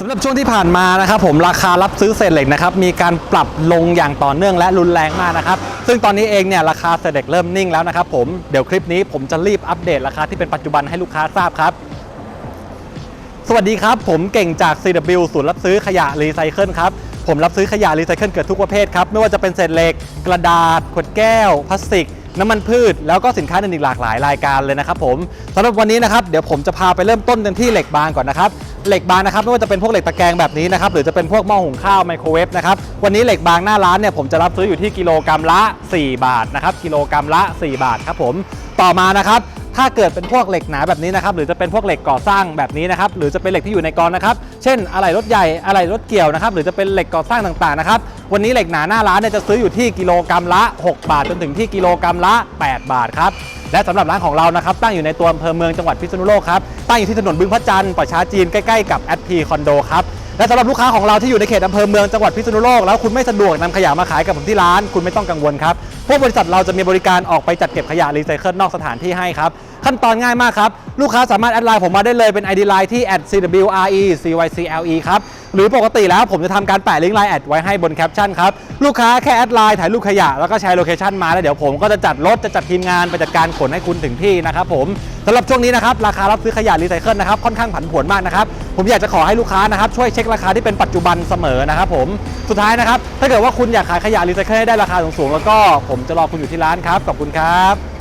สำหรับช่วงที่ผ่านมานะครับผมราคารับซื้อเศษเหล็กนะครับมีการปรับลงอย่างต่อเนื่องและรุนแรงมากนะครับซึ่งตอนนี้เองเนี่ยราคาเศษเหล็กเริ่มนิ่งแล้วนะครับผมเดี๋ยวคลิปนี้ผมจะรีบอัปเดตราคาที่เป็นปัจจุบันให้ลูกค้าทราบครับ สวัสดีครับ ผมเก่งจาก CW ศูนย์รับซื้อขยะรีไซเคิลครับ ผมรับซื้อขยะรีไซเคิลเกิดทุกประเภทครับ ไม่ว่าจะเป็นเศษเหล็ก กระดาษ ขวดแก้ว พลาสติก น้ำมันพืช แล้วก็สินค้าอื่นอีกหลากหลายรายการเลยนะครับผมสำหรับวันนี้นะครับเดี๋ยวผมจะพาไปเริ่มต้นกันที่เหล็กบางก่อนนะครับเหล็กบางนะครับไม่ว่าจะเป็นพวกเหล็กตะแกรงแบบนี้นะครับหรือจะเป็นพวกหม้อหุงข้าวไมโครเวฟนะครับวันนี้เหล็กบางหน้าร้านเนี่ยผมจะรับซื้ออยู่ที่กิโลกรัมละ 4 บาทนะครับกิโลกรัมละ 4 บาทครับผมต่อมานะครับ ถ้าเกิดเป็นพวกเหล็กหนาแบบนี้นะครับหรือจะเป็นพวกเหล็กก่อสร้างแบบนี้นะครับหรือจะเป็นเหล็กที่อยู่ในกรนะครับเช่นอะไหล่รถใหญ่อะไหล่รถเกี่ยวนะครับหรือจะเป็นเหล็กก่อสร้างต่างๆนะครับวันนี้เหล็กหนาหน้าร้านเนี่ยจะซื้ออยู่ที่กิโลกรัมละ 6 บาทจนถึงที่กิโลกรัมละ 8 บาทครับและสำหรับร้านของเรานะครับตั้งอยู่ในตัวอำเภอเมืองจังหวัดพิษณุโลกครับตั้งอยู่ที่ถนนบึงพระจันทร์ป่าช้าจีนใกล้ๆกับแอดพีคอนโดครับ และสำหรับลูกค้าของเราที่อยู่ในเขตอำเภอเมืองจังหวัดพิษณุโลกแล้วคุณไม่สะดวกนำขยะมาขายกับผมที่ร้าน คุณไม่ต้องกังวลครับพวกบริษัทเราจะมีบริการออกไปจัดเก็บขยะรีไซเคิลนอกสถานที่ให้ครับ ขั้นตอนง่ายมากครับ ลูกค้าสามารถแอดไลน์ผมมาได้เลยเป็น ID Line ที่ @cwrecycle ครับ หรือปกติแล้วผมจะทำการแปะลิงก์ไลน์แอดไว้ให้บนแคปชั่นครับ ลูกค้าแค่แอดไลน์ถ่ายรูปขยะแล้วก็แชร์โลเคชั่นมาแล้วเดี๋ยวผมก็จะจัดรถจะจัดทีมงานไปจัดการขนให้คุณถึงที่นะครับผมสำหรับช่วงนี้นะครับราคารับซื้อขยะรีไซเคิลนะครับค่อนข้างผันผวนมากนะครับผมอยากจะขอให้ลูกค้านะครับช่วยเช็คราคาที่เป็นปัจจุบันเสมอนะครับผมสุดท้ายนะครับถ้าเกิดว่าคุณอยากขายขยะรีไซเคิลให้ได้ราคาสูงๆแล้วก็ผมจะรอคุณอยู่ที่ร้านครับขอบคุณครับ